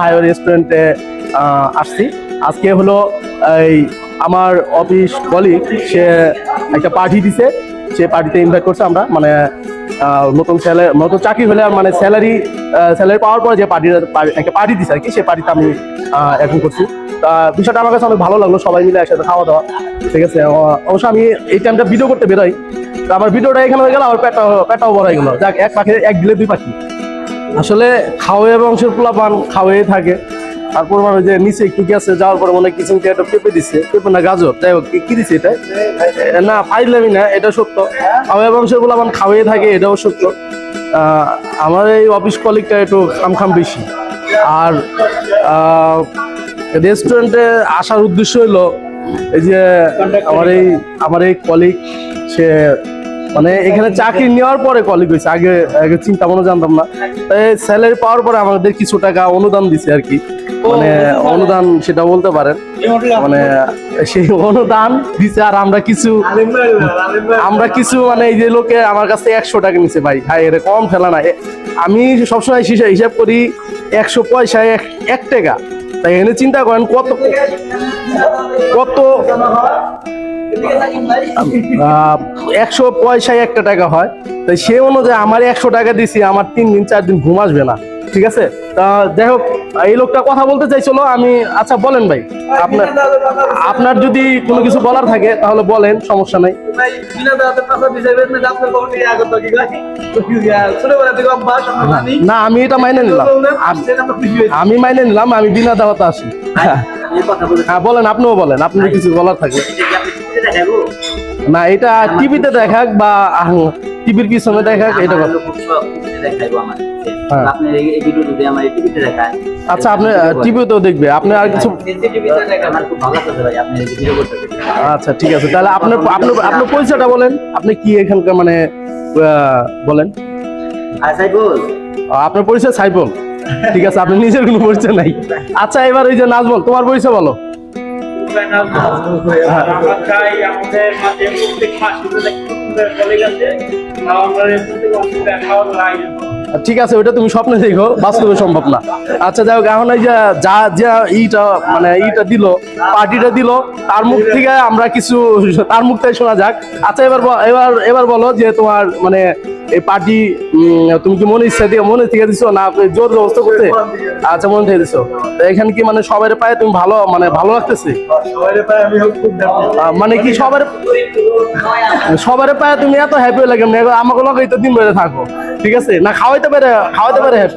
Highway রেস্টুরেন্টে আসছি। আজকে হলো, এই আমার অফিস কলিগ সে একটা পার্টি দিছে। সে পার্টিতে ইনভাইট করছে আমরা। মানে নতুন স্যালারি নতুন চাকরি হলে মানে স্যালারি স্যালারি পাওয়ার পরে যে পার্টি একটা পার্টি দিছে আর কি সে পার্টিতে আমি এখন করছি। তা বিষয়টা আমার কাছে অনেক ভালো লাগল, সবাই মিলে একসাথে খাওয়া দাওয়া। ঠিক আছে অবশ্য আমি এই টাইমটা ভিডিও করতে বেরোই। তো আমার ভিডিওটা এখানে হয়ে গেল, আমার পেটটাও পেটটাও বড় হয়ে গেলো। যাক, এক পাখি, এক দিলে দুই পাখি। আসলে খাওয়াই বংশের পোলা পান খাওয়াই থাকে। তারপর মানে যে নিচে একটু গেছে যাওয়ার পরে মনে কিচেন একটা পেঁপে দিছে। পেঁপে না গাজর? যাই হোক, কি- দিছে এটা? না, পাইলামই না, এটা সত্য। খাওয়াই বংশের পোলা পান খাওয়াই থাকে, এটাও সত্য। আমার এই অফিস কলিগটা একটু খাম খাম বেশি। আর রেস্টুরেন্টে আসার উদ্দেশ্য হলো এই যে আমার এই আমার এই কলিগ, সে মানে এখানে চাকরি নেওয়ার পরে কলিগ হয়েছে। আগে আগে চিন্তা মনে জানতাম না। তাই স্যালারি পাওয়ার পরে আমাদের কিছু টাকা অনুদান দিছে আর কি। মানে অনুদান সেটা বলতে পারেন। মানে সেই অনুদান দিছে আর আমরা কিছু আমরা কিছু মানে এই যে লোকে আমার কাছে একশো টাকা নিছে ভাই। ভাই এটা কম ফেলা না। আমি সবসময় হিসাব হিসাব করি একশো পয়সায় এক এক টাকা। তাই এনে চিন্তা করেন কত কত একশো পয়সায় একটা টাকা হয়। তাই সে অনুযায়ী আমার একশো টাকা দিছি আমার তিন দিন চার দিন ঘুম আসবে না। ঠিক আছে? তা যাই হোক এই লোকটা কথা বলতে চাইছিল আমি আচ্ছা বলেন ভাই আপনার আপনার যদি কোনো কিছু বলার থাকে তাহলে বলেন সমস্যা নাই। না আমি এটা মাইনে নিলাম। আমি মাইনে নিলাম আমি বিনা দাওয়াতে আসি। হ্যাঁ বলেন আপনিও বলেন আপনার কিছু বলার থাকে না এটা টিভিতে দেখাক বা টিভির পিছনে দেখাক এটা আচ্ছা আপনি টিভিতেও দেখবে। আপনি আর কিছু আপনি আচ্ছা ঠিক আছে। তাহলে আপনার আপনার আপনার পরিচয়টা বলেন। আপনি কি এখানকার মানে বলেন। আপনার পরিচয় সাইফুল। ঠিক আছে আপনার নিজের কোনো পরিচয় নাই। আচ্ছা এবার ওই যে নাজমল তোমার পরিচয় বলো। ঠিক আছে ওটা তুমি স্বপ্নে দেখো, বাস্তবে সম্ভব না। আচ্ছা যাই হোক, এখন এই যে যা যা ইটা মানে ইটা দিল, পার্টিটা দিল, তার মুখ থেকে আমরা কিছু, তার মুখ থেকে শোনা যাক। আচ্ছা এবার এবার এবার বলো যে তোমার মানে এই পার্টি তুমি কি মনে ইচ্ছা দিয়ে মনে থেকে দিছো না জোর ব্যবস্থা করতে? আচ্ছা মনে থেকে দিছো। এখানে কি মানে সবাই পায়ে? তুমি ভালো মানে ভালো লাগতেছে? মানে কি সবার সবার পায়ে তুমি এত হ্যাপি লাগে আমাকে লগে তো দিন বেড়ে থাকো। ঠিক আছে? না খাওয়াইতে পারে খাওয়াইতে পারে হ্যাপি